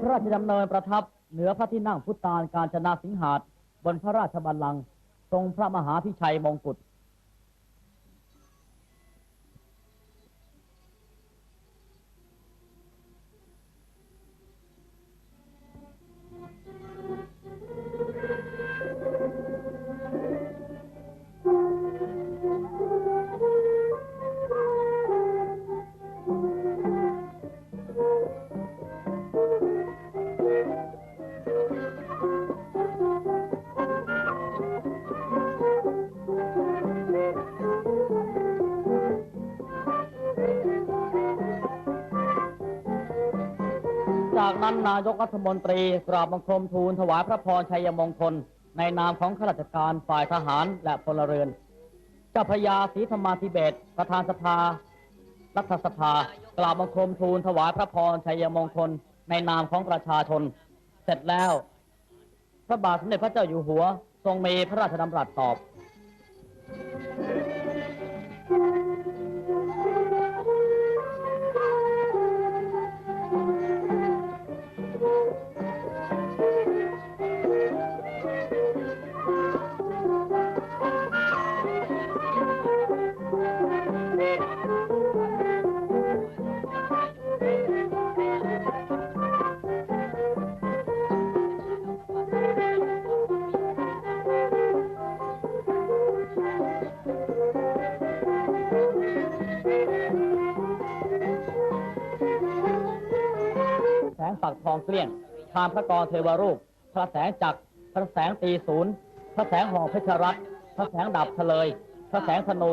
พระราชดำเนินประทับเหนือพระที่นั่งพุทธานการชนาสิงหาดบนพระราชบัลลังก์ทรงพระมหาพิชัยมงกุฎ จากนั้นนายกรัฐมนตรีกราบบังคมทูลถวายพระพรชัยมงคล ในนามของข้าราชการฝ่ายทหารและพลเรือน เจ้าพระยาศรีธรรมาธิเบศประธานสภา รัฐสภากราบบังคมทูลถวายพระพรชัยมงคล ในนามของประชาชน เสร็จแล้ว พระบาทสมเด็จพระเจ้าอยู่หัว ทรงมีพระราชดำรัสตอบ เกลี้ยงทามพระกรเทวรูป พระแสงจักร พระแสงตีศูนย์ พระแสงหองเพชรรัตพระแสงดับเฉลย พระแสงธนู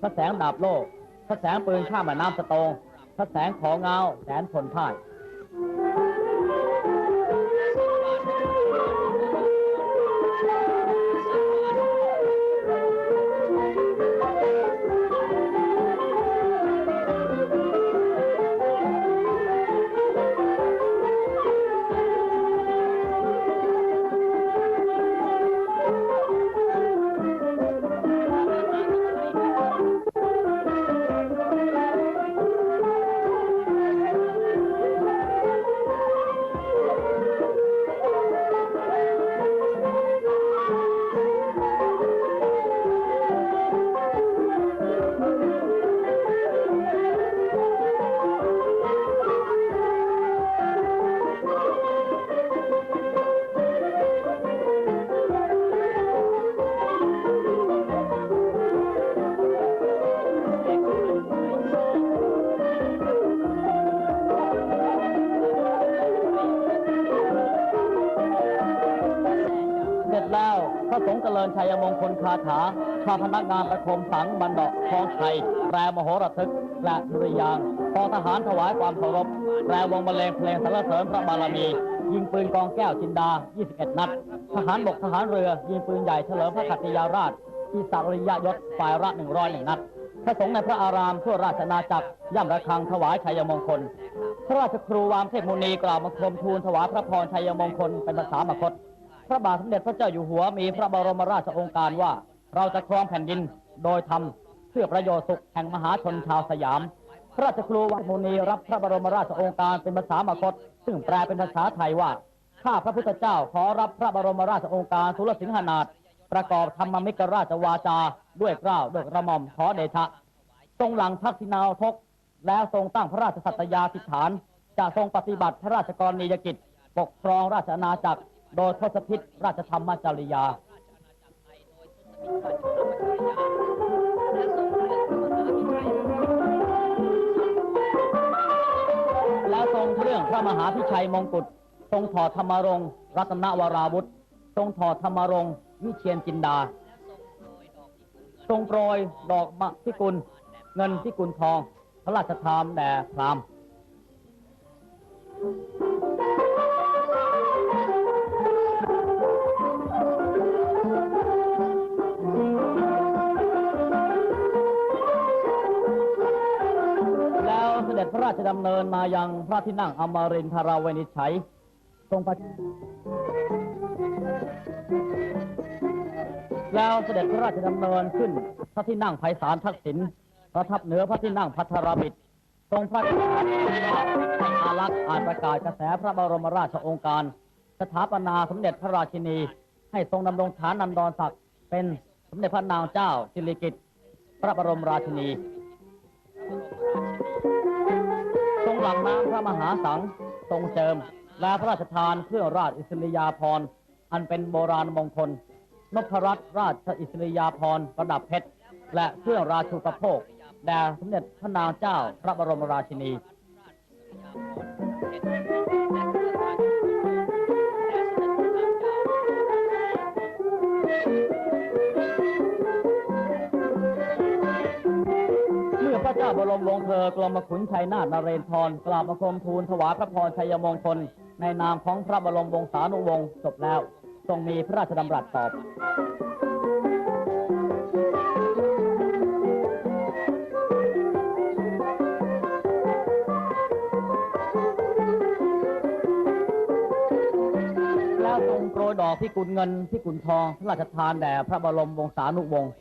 พระแสงดาบโลก พระแสงปืนข้ามแม่น้ำสะตง พระแสงของเงาแสนผลพ่าย ระสงฆ์เจริญชัยมงคลคาถาชาวพนักงานประคมสังบันดาะคลองไทยแปรมโหระทึกและดุริยางกองทหารถวายความเคารพแปรวงบรรเลงเพลงสรรเสริญพระบารมี ยิงปืนกองแก้วจินดา 21 นัด ทหารบกทหารเรือ ยิงปืนใหญ่เฉลิมพระขัตติยาราชอิสริยยศฝ่ายละ101 นัดพระสงฆ์ในพระอารามทั่วราชอาณาจักรย่ำระฆังถวายชัยมงคล พระราชครูวามเทพมุนีกล่าวบังคมทูลถวายพระพรชัยมงคลเป็นภาษามคต พระบาทสมเด็จพระเจ้าอยู่หัวมีพระบรมราชโองการว่า เราจะครองแผ่นดินโดยทำเพื่อประโยชน์สุขแห่งมหาชนชาวสยาม พระราชครูวัดมุนีรับพระบรมราชโองการเป็นภาษามคต ซึ่งแปลเป็นภาษาไทยว่าข้าพระพุทธเจ้าขอรับพระบรมราชโองการสุรสิงหนาถประกอบธรรมมิกราชวาจา ด้วยเกล้าวด้วยกระหม่อมขอเดชะ ทรงหลังทักษิณาทก แล้วทรงตั้งพระราชสัตยาธิษฐาน จะทรงปฏิบัติพระราชกรณียกิจ ปกครองราชอาณาจักร โดยทศพิษราชธรรมจริยา แล้วทรงเครื่องพระมหาพิชัยมงกุฎทรงถอดธรรมรงค์รัตนวราวุธ ทรงถอดธรรมรงค์วิเชียนจินดา ทรงโปรยดอกมะพิกุล เงินพิกุลทอง พระราชทานแด่พราหมณ์ ด็จพระราชดำเนินมายังพระที่นั่งอมรินทราเวนิจฉัยทรงประแล้วเสด็จพระราชดำเนินขึ้น พระที่นั่งไพศาลทักษิณประทับเหนือพระที่นั่งพัทรบิดทรงพระอารักษ์อ่านประกาศกระแสพระบรมราชโองการ สถาปนาสมเด็จพระราชินี ให้ทรงดำรงฐานนันดรศักดิ์เป็นสมเด็จพระนางเจ้าสิริกิติ์พระบรมราชินี หลังน้ำพระมหาสังทรงเจิม และพระราชทานเครื่องราชอิสริยาภรณ์อันเป็นโบราณมงคลนพรัตนราชอิสริยาภรณ์ประดับเพชรและเครื่องราชูปโภคแด่สมเด็จพระนางเจ้าพระบรมราชินี บรมวงศ์เธอกรมขุนชัยนาถนเรนทรกราบบังคมทูลถวายพระพรชัยมงคล ในนามของพระบรมวงศานุวงศ์จบแล้ว ทรงมีพระราชดำรัสตอบแล้วทรงโปรยดอกพิกุลเงินพิกุลทองพระราชทานแด่พระบรมวงศานุวงศ์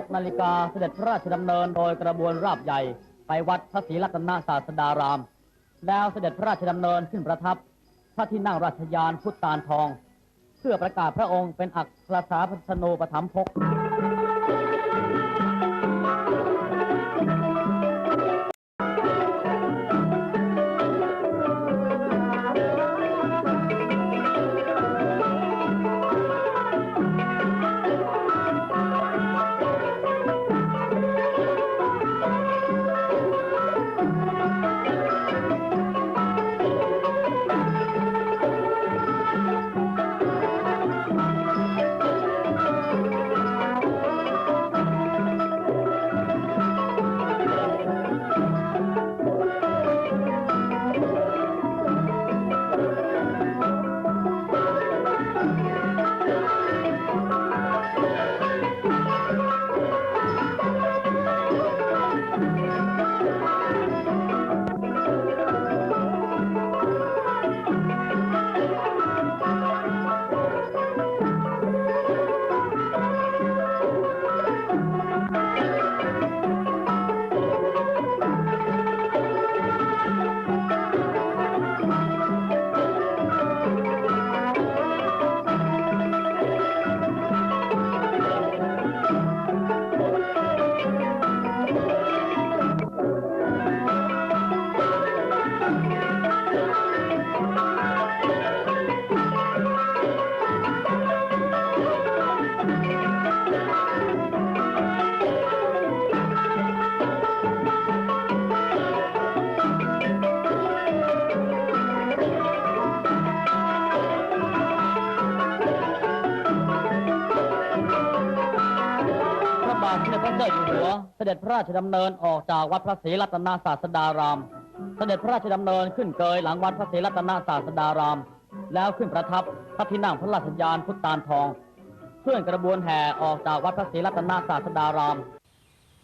16นาฬิกาเสด็จพระราชดำเนินโดยกระบวนราบใหญ่ ไปวัดพระศรีรัตนศาสดาราม แล้วเสด็จพระราชดำเนินขึ้นประทับพระที่นั่งราชยานพุทธาลทอง เพื่อประกาศพระองค์เป็นอักษรสาพชนูปถัมภกาสมเด็จพระเจ้าอยู่หัว เสด็จพระราชดำเนินออกจากวัดพระศรีรัตนศาสดาราม เสด็จพระราชดำเนินขึ้นเกยหลังวัดพระศรีรัตนศาสดาราม แล้วขึ้นประทับพระที่นั่งพระราชยานพุทธาลทอง เคลื่อนกระบวนแห่ออกจากวัดพระศรีรัตนศาสดาราม